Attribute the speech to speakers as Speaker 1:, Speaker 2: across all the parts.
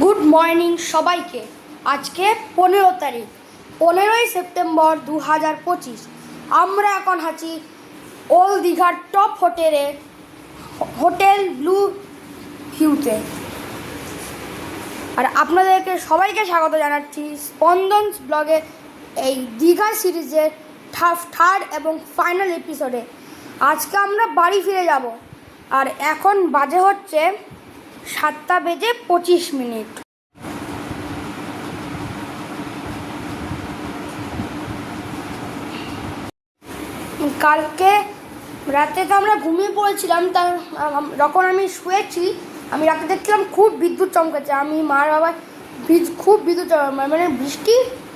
Speaker 1: Good morning সবাইকে। আজকে পনেরো তারিখ, পনেরোই সেপ্টেম্বর দু হাজার পঁচিশ। আমরা এখন আছি ওল দীঘার টপ হোটেলে, হোটেল ব্লু ভিউতে। আর আপনাদেরকে সবাইকে স্বাগত জানাচ্ছি স্পন্দন ব্লগে এই দীঘা সিরিজের থার্ড এবং ফাইনাল এপিসোডে আজকে আমরা বাড়ি ফিরে যাব। আর এখন বাজে হচ্ছে সাতটা বেজে পঁচিশ মিনিট। কালকে রাতে তো আমরা ঘুমিয়ে পড়েছিলাম, তা যখন আমি শুয়েছি, আমি রাতে দেখছিলাম খুব বিদ্যুৎ চমকাচ্ছে আমি মার বাবা খুব বিদ্যুৎ মানে বৃষ্টি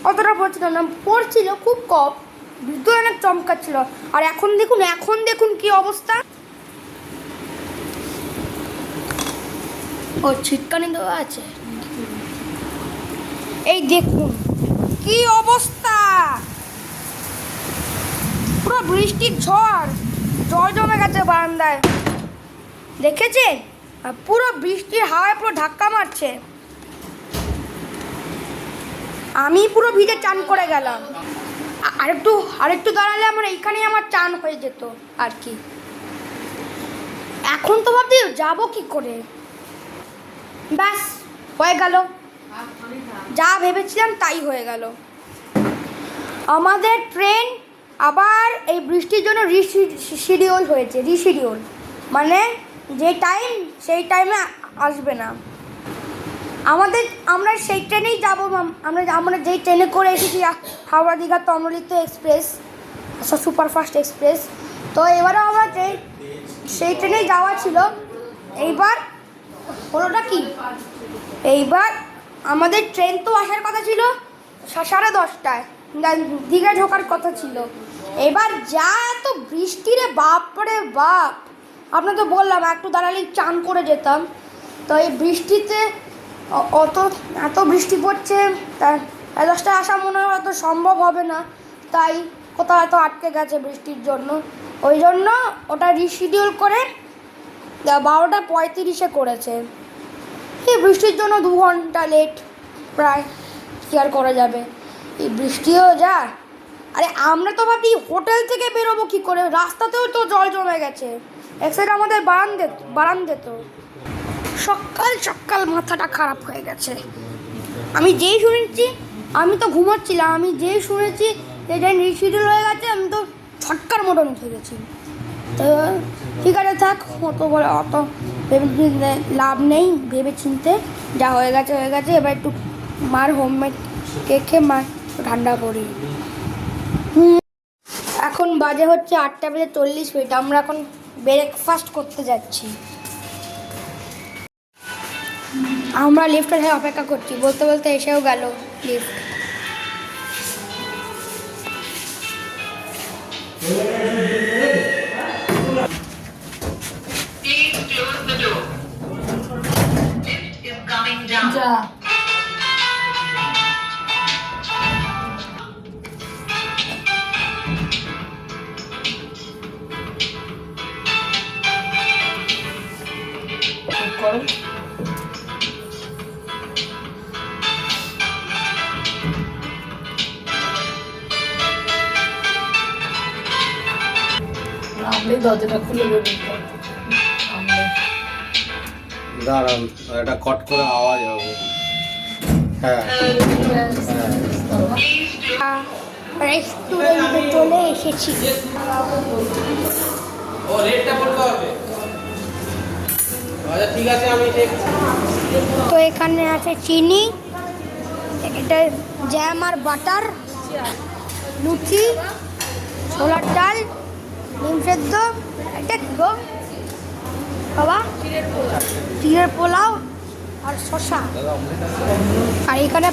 Speaker 1: অতটা পড়ছিল না, পড়ছিল খুব কম। বিদ্যুৎ অনেক চমকাচ্ছিল। আর এখন দেখুন এখন দেখুন কি অবস্থা। ও ছিটকানি দেওয়া আছে। এই দেখুন কি অবস্থা। পুরো বৃষ্টির ঝড় জল জমে গেছে বারান্দায়। দেখেছে আর পুরো বৃষ্টির হাওয়ায় পুরো ধাক্কা মারছে। আমি পুরো ভিজে চান করে গেলাম। আরেকটু আরেকটু দাঁড়ালে আমার এইখানেই আমার চান হয়ে যেত আর কি। এখন তো ভাবছি যাব কি করে? ব্যাস, হয়ে গেল। যা ভেবেছিলাম তাই হয়ে গেল। আমাদের ট্রেন আবার এই বৃষ্টির জন্য রিশিডিউল হয়েছে, রিশিডিউল। মানে যে টাইম, সেই টাইমে আসবে না। আমাদের, আমরা সেই ট্রেনেই যাব আমরা আমরা যেই ট্রেনে করে এসেছি Howrah Digha তমলিত express superfast express. তো এবারে আমরা যে সেই ট্রেনেই যাওয়া ছিল। এইবার হলোটা কি? এইবার আমাদের ট্রেন তো আসার কথা ছিল সাড়ে দশটায়। দীঘা ঢোকার কথা ছিল। এবার যা এত বৃষ্টি রে বাপ রে বাপ! আপনার তো বললাম, একটু দাঁড়ালেই চান করে যেতাম। তো এই বৃষ্টিতে অত, এত বৃষ্টি পড়ছে তা সাড়ে দশটায় আসা মনে হয় অত সম্ভব হবে না। তাই কোথাও এত আটকে গেছে বৃষ্টির জন্য। ওই জন্য ওটা রিশিডিউল করে বারোটা পঁয়ত্রিশে করেছে। এই বৃষ্টির জন্য দু ঘণ্টা লেট প্রায় কী আর করা যাবে? এই বৃষ্টিও যা। আরে আমরা তো ভাবি হোটেল থেকে বেরোবো কী করে? রাস্তাতেও তো জল জমে গেছে। এক সাইড আমাদের বারান্দে বারান্দে তো সকাল সকাল মাথাটা খারাপ হয়ে গেছে। আমি যেই শুনেছি, আমি তো ঘুমাচ্ছিলাম, আমি যেই শুনেছি ট্রেন রিশিডিউল হয়ে গেছে, আমি তো ছটকার মতন উঠে গেছি। তো ঠিক আছে থাক, অত বলে অত ভেবে চিনতে লাভ নেই, ভেবে চিনতে যা হয়ে গেছে হয়ে গেছে, এবার একটু মার হোমমেড কেক খেয়ে মার ঠান্ডা করি। এখন বাজে হচ্ছে আটটা বেজে চল্লিশ মিনিট, আমরা এখন ব্রেকফাস্ট করতে যাচ্ছি। আমরা লিফটের হয়ে অপেক্ষা করছি। বলতে বলতে এসেও গেল লিফট
Speaker 2: কট করে আওয়াজ হবে। হ্যাঁ।
Speaker 1: রেস্টুরেন্টে চলে এসেছি।
Speaker 3: ও রেটটা বলতে হবে। আচ্ছা ঠিক আছে আমি দেখছি
Speaker 1: তো এখানে আছে চিনি এটা জ্যাম আর বাটার লুচি ছোলার ডাল ডিম সেদ্ধ এটা কি গো? বাবা চিড়ের পোলাও। আর শসা আর এখানে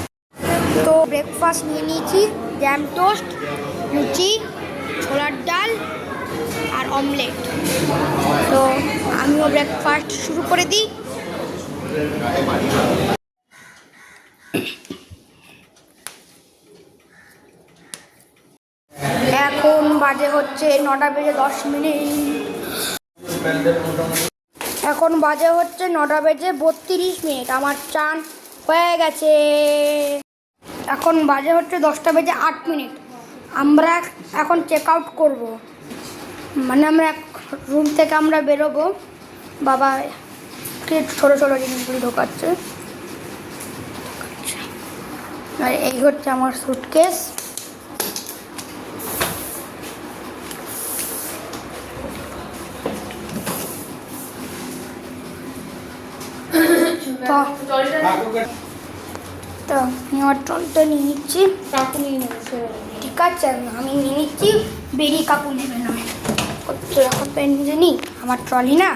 Speaker 1: তো ব্রেকফাস্ট নিয়ে নিয়েছি জ্যাম টোস্ট লুচি, ছোলার ডাল আর অমলেট তো আমিও ব্রেকফাস্ট শুরু করে দিই। এখন বাজে হচ্ছে নটা বেজে দশ মিনিট। এখন বাজে হচ্ছে নটা বেজে বত্রিশ মিনিট, আমার চান হয়ে গেছে। এখন বাজে হচ্ছে দশটা বেজে আট মিনিট। আমরা এখন চেক আউট করব। মানে আমরা রুম থেকে আমরা বেরোবো। বাবা ছোটো ছোটো জিনিসগুলি ঢোকাচ্ছে। আর এই হচ্ছে আমার সুটকেস তো। তো আমি আমার ট্রলটা নিয়ে নিচ্ছি।
Speaker 4: কাকু নিয়ে নেবে
Speaker 1: ঠিক আছে আমি নিয়ে নিচ্ছি। বেরি কাপু নেবে না। তো এখন পেন নিজে নিই আমার ট্রলি না।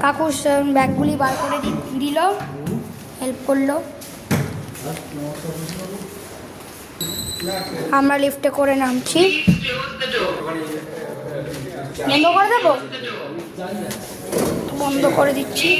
Speaker 1: কাকু ব্যাগগুলি বার করে দি- দিল। হেল্প করল। আমরা লিফটে করে নামছি. বন্ধ করে দেবো বন্ধ করে দিচ্ছি.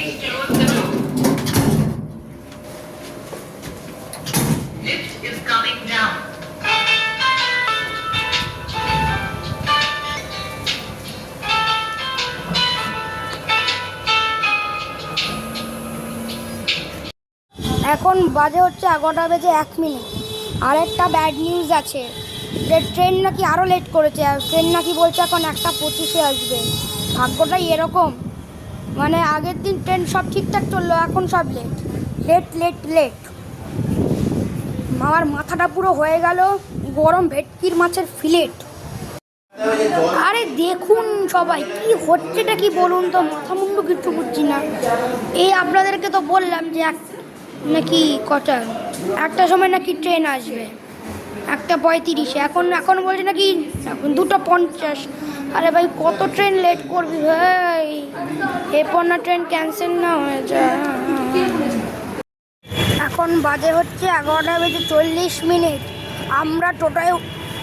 Speaker 1: এখন বাজে হচ্ছে এগারোটা বেজে এক মিনিট আরেকটা ব্যাড নিউজ আছে। যে ট্রেন নাকি আরও লেট করেছে, আর ট্রেন নাকি বলছে এখন একটা পঁচিশে আসবে। ভাগ্যটাই এরকম। মানে আগের দিন ট্রেন সব ঠিকঠাক চলল, এখন সব লেট লেট লেট লেট আমার মাথাটা পুরো হয়ে গেল গরম ভেটকির মাছের ফিলেট আরে দেখুন সবাই, কি হচ্ছেটা কি বলুন তো? মাথা মুন্ডু কিচ্ছু বুঝছি না। এই আপনাদেরকে তো বললাম যে এক নাকি কটা? একটা সময় নাকি ট্রেন আসবে। একটা পঁয়ত্রিশে। এখন এখন বলছে নাকি এখন দুটো পঞ্চাশ। আরে ভাই কত ট্রেন লেট করবি? ভাই এরপর না ট্রেন ক্যান্সেল না হয়ে যায়। এখন বাজে হচ্ছে এগারোটা বেজে চল্লিশ মিনিট। আমরা টোটায়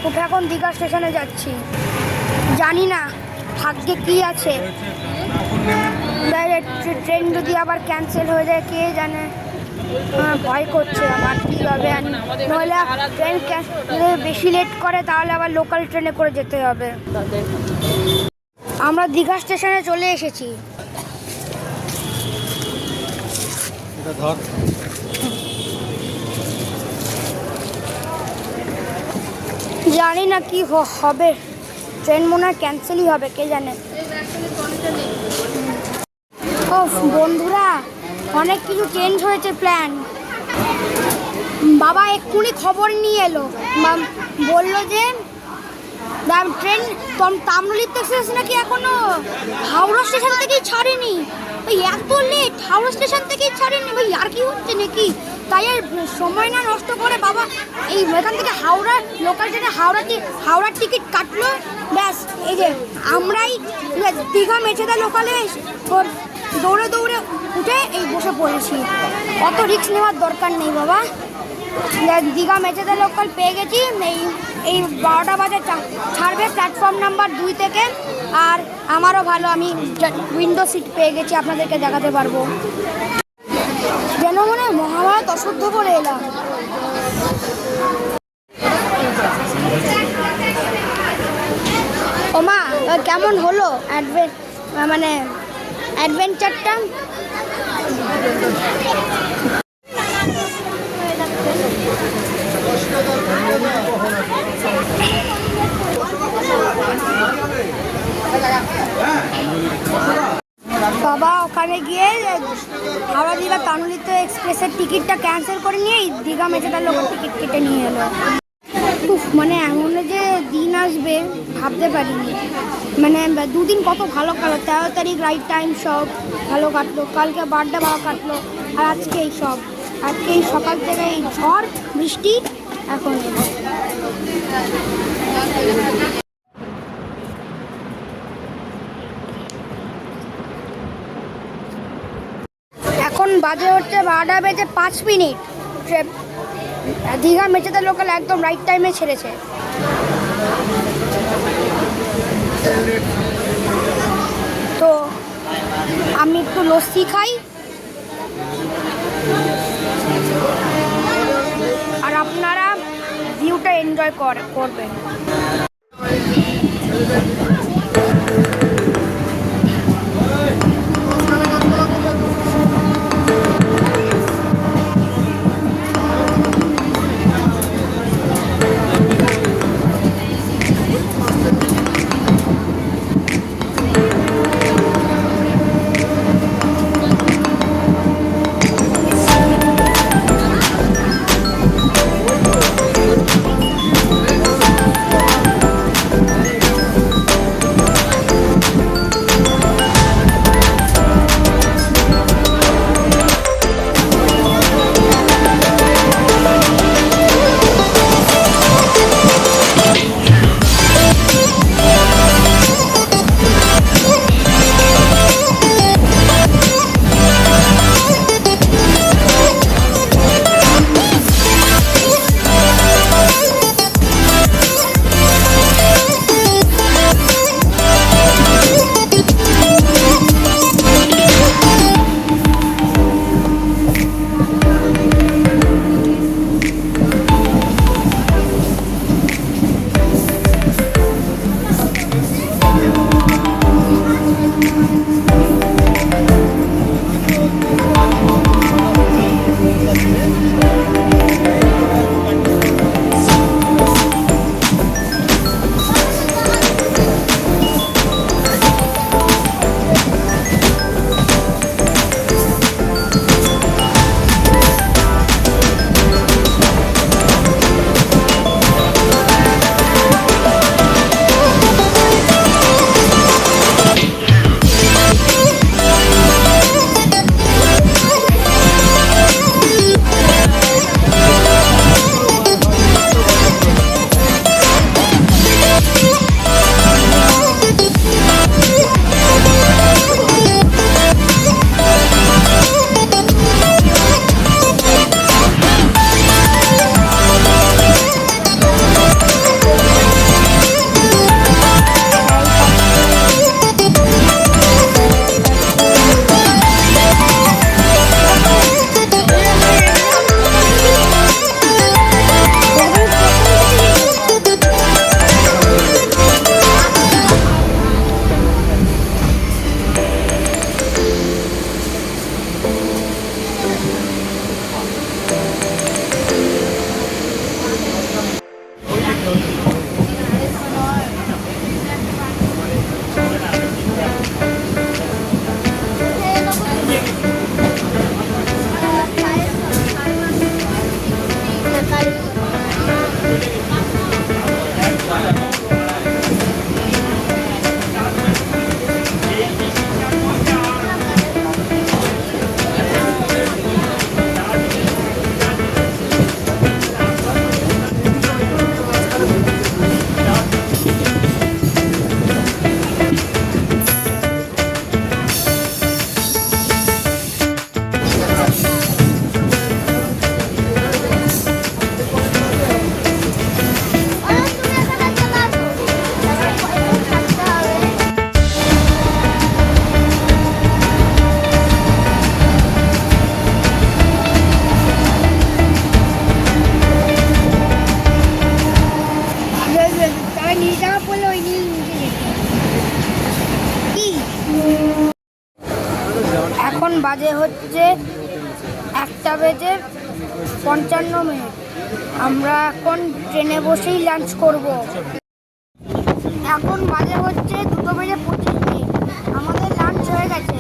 Speaker 1: উঠে এখন দীঘা স্টেশনে যাচ্ছি। জানি না ভাগ্যে কি আছে। ট্রেন যদি আবার ক্যান্সেল হয়ে যায় কে জানে? ভয় করছে আমার কী হবে আর নইলে ট্রেন যদি বেশি লেট করে তাহলে আবার লোকাল ট্রেনে করে যেতে হবে। আমরা দীঘা স্টেশনে চলে এসেছি। জানি না কি হবে। ট্রেন মনে হয় ক্যান্সেলই হবে কে জানে? ও বন্ধুরা অনেক কিছু চেঞ্জ হয়েছে প্ল্যান বাবা এক্ষুনি খবর নিয়ে এলো। বলল যে ট্রেন তম তামরুলিপ্ত এক্সপ্রেস নাকি এখনও? হাওড়া স্টেশন থেকেই ছাড়েনি। ওই এত লেট হাওড়া স্টেশন থেকেই ছাড়েনি। ভাই আর কি হচ্ছে নাকি? তাই আর সময় না নষ্ট করে বাবা এই এখান থেকে হাওড়া লোকাল ট্রেনে হাওড়া হাওড়ার টিকিট কাটলো। ব্যাস, এই যে আমরাই দীঘা মেছেদা লোকালে দৌড়ে দৌড়ে উঠে এই বসে পড়েছি। অত রিস্ক নেওয়ার দরকার নেই বাবা। দীঘা মেচেদা লোকাল পেয়ে গেছি। এই এই বারোটা বাজে ছাড়বে প্ল্যাটফর্ম নাম্বার দুই থেকে। আর আমারও ভালো, আমি উইন্ডো সিট পেয়ে গেছি, আপনাদেরকে দেখাতে পারব। যেন মনে মহাভারত অশুদ্ধ করে এলাম। ও মা কেমন হলো অ্যাডভে মানে অ্যাডভেঞ্চারটা? বাবা, ওখানে গিয়ে হাওড়া দীঘা তানুলিত এক্সপ্রেসের টিকিটটা ক্যান্সেল করে নিয়ে দীঘা মেচেদার লোকের টিকিট কেটে নিয়ে এলো। মানে এমন যে দিন আসবে, ভাবতে পারিনি। মানে দুদিন কত ভালো কাটলো। তেরো তারিখ রাইট টাইম সব ভালো কাটলো। কালকে বার্থডে ভালো কাটলো। আর আজকে এই সব। আজকে এই সকাল থেকে এই ঝড়, বৃষ্টি, এখন এখন বাজে হচ্ছে বারোটা বেজে পাঁচ মিনিট। দীঘা মেচেদা লোকাল একদম রাইট টাইমে ছেড়েছে। তো আমি একটু লস্যি খাই। আর আপনারা ভিউটা এনজয় করবেন। বাজে হচ্ছে একটা বেজে পঞ্চান্ন মিনিট। আমরা এখন ট্রেনে বসেই লাঞ্চ করব। এখন বাজে হচ্ছে দুটো বেজে পঁচিশ মিনিট। আমাদের লাঞ্চ হয়ে গেছে।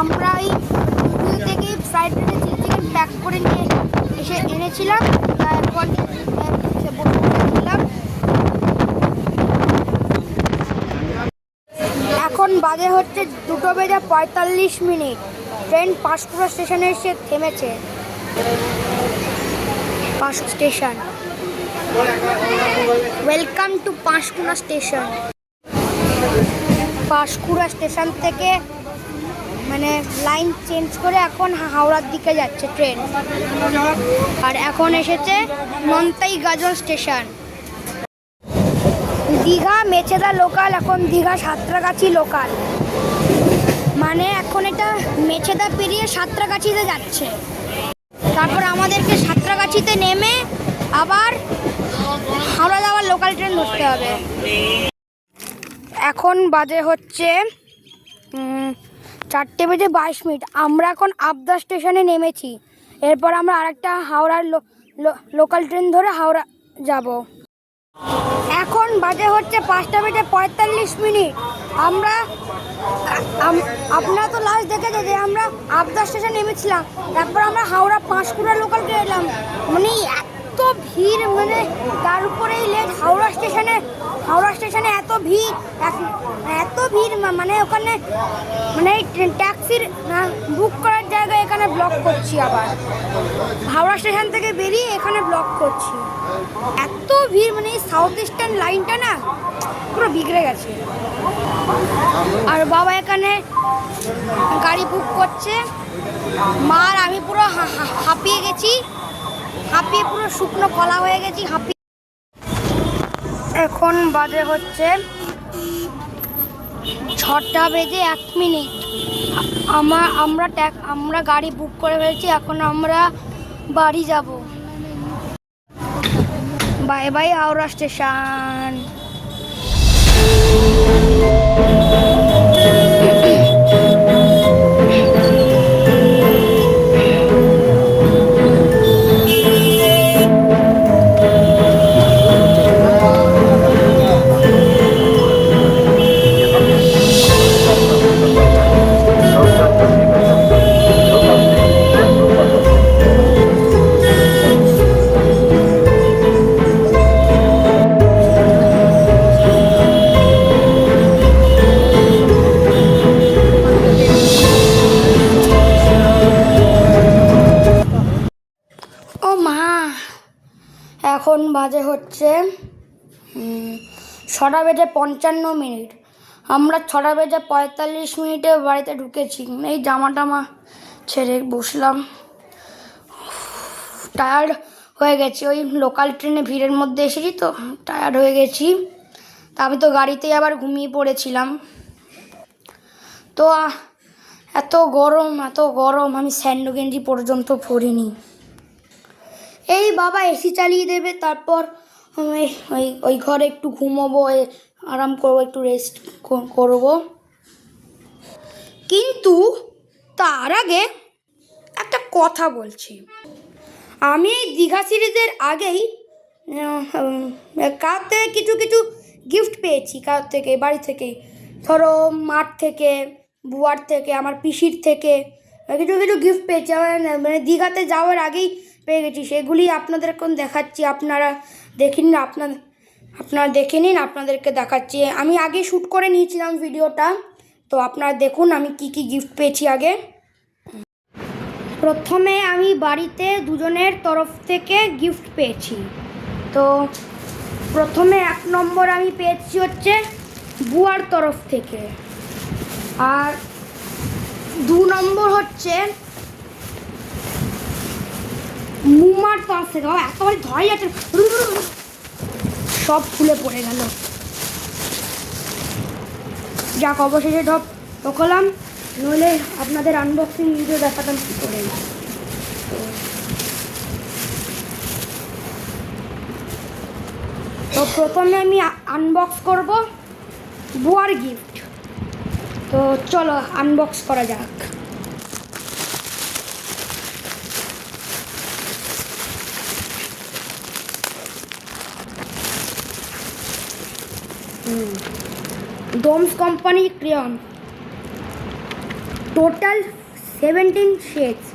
Speaker 1: আমরা এই দুপুর থেকে ফ্রাইড রাইসে চিলি চিকেন প্যাক করে নিয়ে এসে এনেছিলাম এখন বাজে হচ্ছে দুটো বেজে পঁয়তাল্লিশ মিনিট। ট্রেন পাঁশকুড়া স্টেশনে এসে থেমেছে। পাঁশ station welcome to Panskura station Panskura station থেকে মানে লাইন চেঞ্জ করে এখন হাওড়ার দিকে যাচ্ছে ট্রেন আর এখন এসেছে নন্তাই গাজল স্টেশন দীঘা, মেচেদা লোকাল এখন দীঘা সাঁতরাগাছি লোকাল মানে এখন এটা মেছেদা পেরিয়ে সাঁতরাগাছিতে যাচ্ছে। তারপর আমাদেরকে সাঁতরাগাছিতে নেমে আবার হাওড়া যাওয়ার লোকাল ট্রেন ধরতে হবে। এখন বাজে হচ্ছে চারটে বেজে বাইশ মিনিট। আমরা এখন আবদা স্টেশনে নেমেছি। এরপর আমরা আরেকটা হাওড়ার লোকাল ট্রেন ধরে হাওড়া যাব। এখন বাজে হচ্ছে পাঁচটা বেজে পঁয়তাল্লিশ মিনিট। আমরা আপনারা তো লাস্ট দেখেছে যে আমরা আবদা স্টেশনে নেমেছিলাম। তারপর আমরা হাওড়া পাঁশকুড়া লোকাল ট্রেন এলাম। মানে এত ভিড় মানে তার উপরেই লেট হাওড়া স্টেশনে হাওড়া স্টেশনে এত ভিড় এত ভিড় মানে ওখানে মানে এই ট্যাক্সির বুক করার জায়গায় এখানে ব্লক করছি আবার। হাওড়া স্টেশন থেকে বেরিয়ে এখানে ব্লক করছি। এত ভিড় মানে সাউথ ইস্টার্ন লাইনটা না পুরো বিগড়ে গেছে। আর বাবা এখানে গাড়ি বুক করছে। মার, আমি পুরো হাঁপিয়ে গেছি। হাঁপিয়ে পুরো শুকনো কলা হয়ে গেছি, হাঁপিয়ে এখন বাজে হচ্ছে ছটা বেজে এক মিনিট। আমার আমরা আমরা গাড়ি বুক করে ফেলেছি, এখন আমরা বাড়ি যাব। Bye bye Howrah station. পঞ্চান্ন মিনিট। আমরা ছটা বেজে পঁয়তাল্লিশ মিনিটে বাড়িতে ঢুকেছি। এই জামা টামা ছেড়ে বসলাম। টায়ার্ড হয়ে গেছি। ওই লোকাল ট্রেনে ভিড়ের মধ্যে এসেছি তো, টায়ার্ড হয়ে গেছি। তা আমি তো গাড়িতেই আবার ঘুমিয়ে পড়েছিলাম। তো এত গরম এত গরম, আমি স্যান্ডো গেঞ্জি পর্যন্ত পরিনি। এই বাবা এসি চালিয়ে দেবে, তারপর ওই ওই ঘরে একটু ঘুমোবো আরাম করব, একটু রেস্ট করব। কিন্তু তার আগে একটা কথা বলছি। আমি এই দীঘা সিরিজের আগেই কার থেকে কিছু কিছু গিফট পেয়েছি। কার থেকে, বাড়ি থেকেই ধরো মাঠ থেকে, বুয়ার থেকে, আমার পিসির থেকে কিছু কিছু গিফট পেয়েছি। আমার মানে দীঘাতে যাওয়ার আগেই পেয়ে গেছি। সেগুলি আপনাদের এখন দেখাচ্ছি। আপনারা দেখিন না আপনার দেখে নিন, আপনাদেরকে দেখাচ্ছি। আমি আগে শ্যুট করে নিয়েছিলাম ভিডিওটা। তো আপনারা দেখুন আমি কি কি গিফট পেয়েছি আগে। প্রথমে আমি বাড়িতে দুজনের তরফ থেকে গিফট পেয়েছি। তো প্রথমে এক নম্বর আমি পেয়েছি হচ্ছে বুয়ার তরফ থেকে। আর দু নম্বর হচ্ছে মুমার তরফ থেকে এত ধরাই যাচ্ছে সব খুলে পড়ে গেল। যাক, অবশেষে সব ঢোকলাম, নইলে আপনাদের আনবক্সিং ভিডিও দেখাতাম কী করে। তো প্রথমে আমি আনবক্স করব বুয়ার গিফট তো চলো আনবক্স করা যাক। Doms company crayon. Total seventeen shades,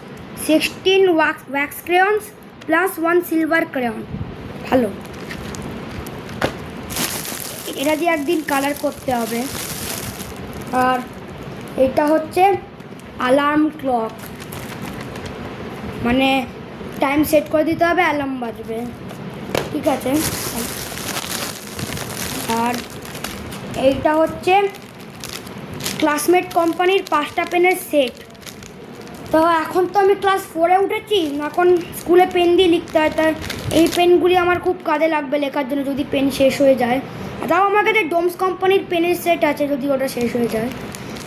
Speaker 1: sixteen wax wax crayons, plus one silver crayon. ভালো। এটা দিয়ে একদিন কালার করতে হবে। আর এটা হচ্ছে অ্যালার্ম ক্লক। মানে টাইম সেট করে দিতে হবে, অ্যালার্ম বাজবে। ঠিক আছে। আর এইটা হচ্ছে ক্লাসমেট কোম্পানির পাঁচটা পেনের সেট তো এখন তো আমি ক্লাস ফোরে উঠেছি, এখন স্কুলে পেন দিয়ে লিখতে হয় তার এই পেনগুলি আমার খুব কাজে লাগবে লেখার জন্য যদি পেন শেষ হয়ে যায়। তাও আমার কাছে ডোমস কোম্পানির পেনের সেট আছে যদি ওটা শেষ হয়ে যায়।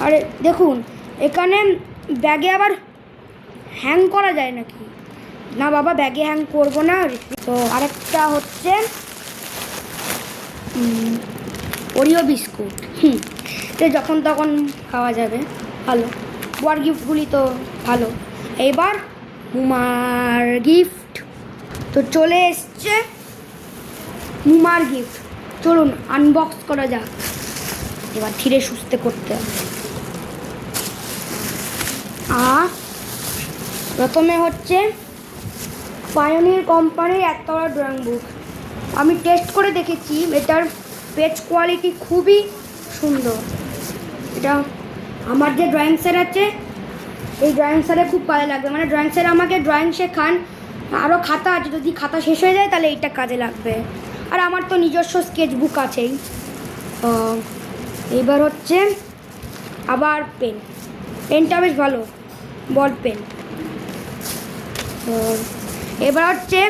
Speaker 1: আর, দেখুন, এখানে ব্যাগে আবার হ্যাং করা যায় নাকি? না বাবা ব্যাগে হ্যাং করব না তো আরেকটা হচ্ছে ওরিও বিস্কুট। হুম, তো যখন তখন খাওয়া যাবে, ভালো। বর গিফটগুলি তো ভালো। এবার মুমার গিফট তো চলে এসছে মুমার গিফট চলুন আনবক্স করা যাক। এবার ধীরে সুস্থে করতে আর প্রথমে হচ্ছে পায়োনির কোম্পানির বড় ড্রয়িং বুক আমি টেস্ট করে দেখেছি, এটার পেজ কোয়ালিটি খুবই সুন্দর। এটা আমার যে ড্রয়িং স্যার আছে, এই ড্রয়িং স্যারে খুব কাজে লাগবে। মানে ড্রয়িং স্যার আমাকে ড্রয়িং শেখান আরও খাতা আছে, যদি খাতা শেষ হয়ে যায় তাহলে এইটা কাজে লাগবে। আর আমার তো নিজস্ব স্কেচ বুক আছেই এবার হচ্ছে আবার পেন পেনটা বেশ ভালো বল পেন এবার হচ্ছে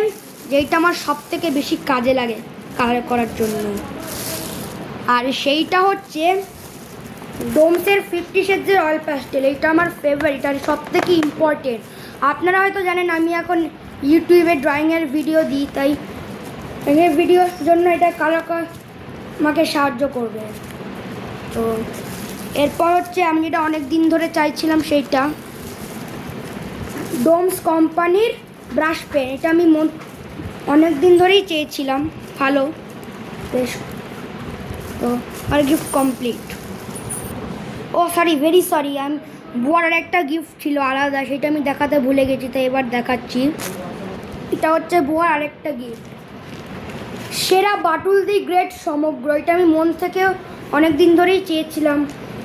Speaker 1: যেইটা আমার সব থেকে বেশি কাজে লাগে কালার করার জন্য। আর সেইটা হচ্ছে ডোমসের ফিফটি শেডসের অয়েল প্যাস্টেল এইটা আমার ফেভারিট আর সব থেকে ইম্পর্টেন্ট আপনারা হয়তো জানেন, আমি এখন ইউটিউবে ড্রয়িংয়ের ভিডিও দিই, তাই এই ভিডিওর জন্য এটা কালার আমাকে সাহায্য করবে। তো এরপর হচ্ছে আমি যেটা অনেক দিন ধরে চাইছিলাম সেইটা। ডোমস কোম্পানির ব্রাশ পেন এটা আমি অনেক দিন ধরেই চেয়েছিলাম, ভালো। বেশ। তো আর gift complete oh sorry very sorry আমি আর একটা গিফট ছিল আলাদা, সেটা আমি দেখাতে ভুলে গেছি, তাই এবার দেখাচ্ছি। এটা হচ্ছে বুয়ার আরেকটা গিফট সেরা বাটুল দি গ্রেট সমগ্র, এটা আমি মন থেকে অনেক দিন ধরেই চেয়েছিলাম।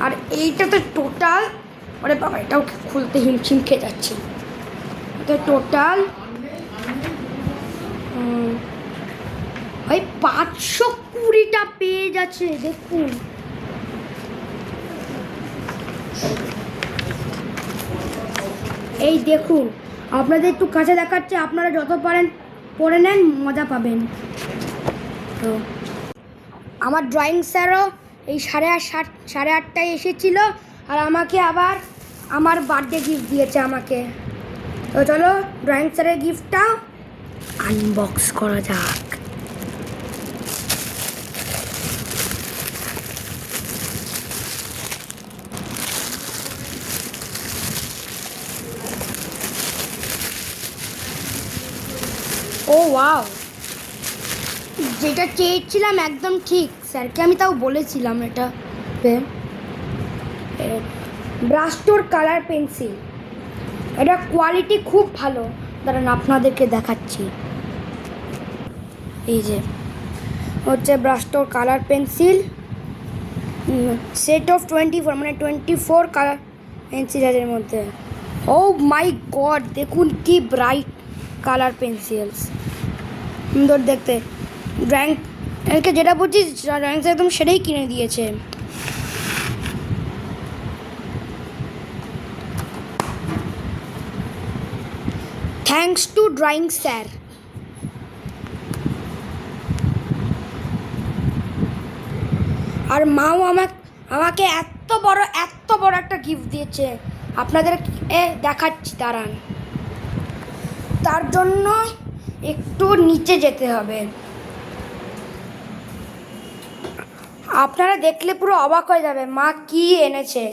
Speaker 1: আর এইটা তো টোটাল আরে বাবা, এটাও খুলতে হিমছিম খেয়ে যাচ্ছে। এটা টোটাল ওই পাঁচশো কুড়িটা পেজ আছে, দেখুন। এই দেখুন, আপনাদের একটু কাছে দেখাচ্ছে, আপনারা যত পারেন, পড়ে নেন, মজা পাবেন। তো, আমার ড্রয়িং স্যারও এই সাড়ে আট, সাত, সাড়ে আটটায় এসেছিল, আর আমাকে আবার আমার বার্থডে গিফট দিয়েছে আমাকে। তো চলো ড্রয়িং স্যারের গিফটটা আনবক্স করা যাক ও ওয়াও যেটা চেয়েছিলাম একদম ঠিক, স্যারকে আমি তাও বলেছিলাম এটা। ব্রাস্টোর কালার পেন্সিল এটা কোয়ালিটি খুব ভালো। দাঁড়ান, আপনাদেরকে দেখাচ্ছি। এই যে, হচ্ছে Brustro colour pencil set of twenty four মানে টোয়েন্টি ফোর কালার পেন্সিল আছে মধ্যে। ও মাই গড দেখুন কি ব্রাইট কালার পেন্সিলস সুন্দর দেখতে। ড্রয়িং একে যেটা বলছি ড্রয়িং একদম সেটাই কিনে দিয়েছে। থ্যাঙ্কস টু ড্রয়িং স্যার আর মাও আমাকে আমাকে এত বড় এত বড় একটা গিফট দিয়েছে। আপনাদের, এ, দেখাচ্ছি, দাঁড়ান। তার জন্য একটু নিচে যেতে হবে। আপনারা দেখলে পুরো অবাক হয়ে যাবে, মা কি এনেছে।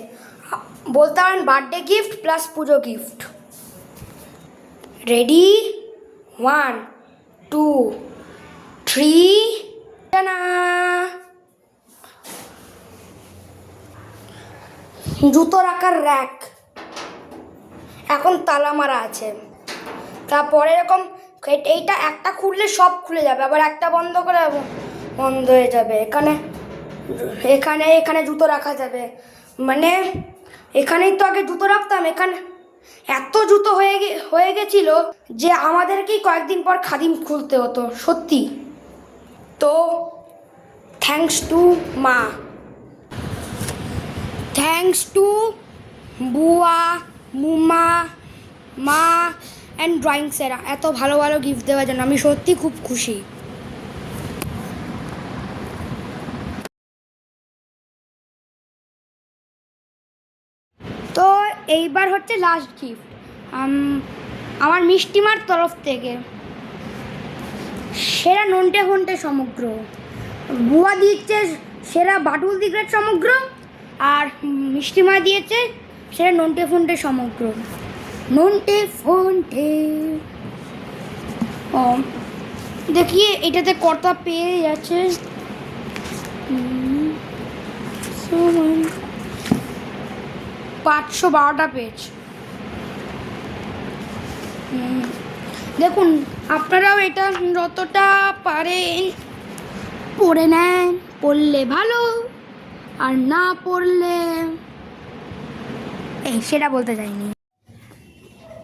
Speaker 1: বলতে পারেন birthday gift plus Puja gift ready one two three জুতো রাখার র্যাক এখন তালা মারা আছে। তারপরে এরকম এইটা একটা খুললে সব খুলে যাবে, আবার একটা বন্ধ করে বন্ধ হয়ে যাবে। এখানে এখানে এখানে জুতো রাখা যাবে। মানে এখানেই তো আগে জুতো রাখতাম, এখানে এত জুতো হয়ে হয়ে গেছিল যে আমাদেরকেই কয়েকদিন পর খাদিম খুলতে হতো, সত্যি। তো থ্যাঙ্কস টু মা। থ্যাংকস টু বুয়া, মুমা, মা অ্যান্ড ড্রয়িং সেরা এত ভালো ভালো গিফট দেওয়ার জন্য আমি সত্যি খুব খুশি। তো এইবার হচ্ছে লাস্ট গিফট আমার মিষ্টিমার তরফ থেকে সেরা নন্টে ফন্টে সমগ্র, বুয়া দিচ্ছে সেরা বাটুল দিগ্রেট সমগ্র, আর মিষ্টিমা দিয়েছে সেরা নন্টে ফোনটে সমগ্র। নন্টে ফোনটে ও, দেখিয়ে এটাতে কর্তা পেয়ে যাচ্ছে। পাঁচশো বারোটা পেজ দেখুন, আপনারাও এটা যতটা পারেন পড়ে নেন, পড়লে ভালো, আর না পড়লে সেটা বলতে চাইনি।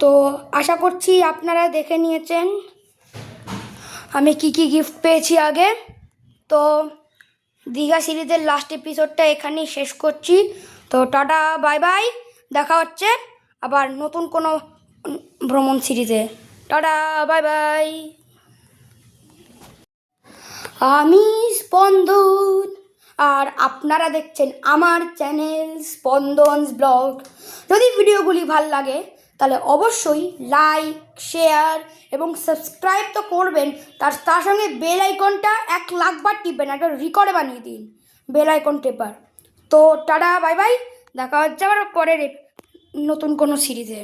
Speaker 1: তো আশা করছি আপনারা দেখে নিয়েছেন। আমি কি কি গিফট পেয়েছি আগে? তো দীঘা সিরিজের লাস্ট এপিসোডটা এখানেই শেষ করছি। তো টাটা বাই বাই দেখা হচ্ছে আবার নতুন কোনো ভ্রমণ সিরিজে। টাটা বাই বাই আমি স্পন্দন আর আপনারা দেখছেন আমার চ্যানেল স্পন্দন ব্লগ। যদি ভিডিওগুলি ভালো লাগে তাহলে অবশ্যই লাইক শেয়ার এবং সাবস্ক্রাইব তো করবেন, তার তার সঙ্গে বেল আইকনটা এক লাখবার টিপবেন, একটা রেকর্ডে বানিয়ে দিন বেল আইকন টেপার। তো টাটা বাই বাই দেখা হচ্ছে আবার পরের নতুন কোনো সিরিজে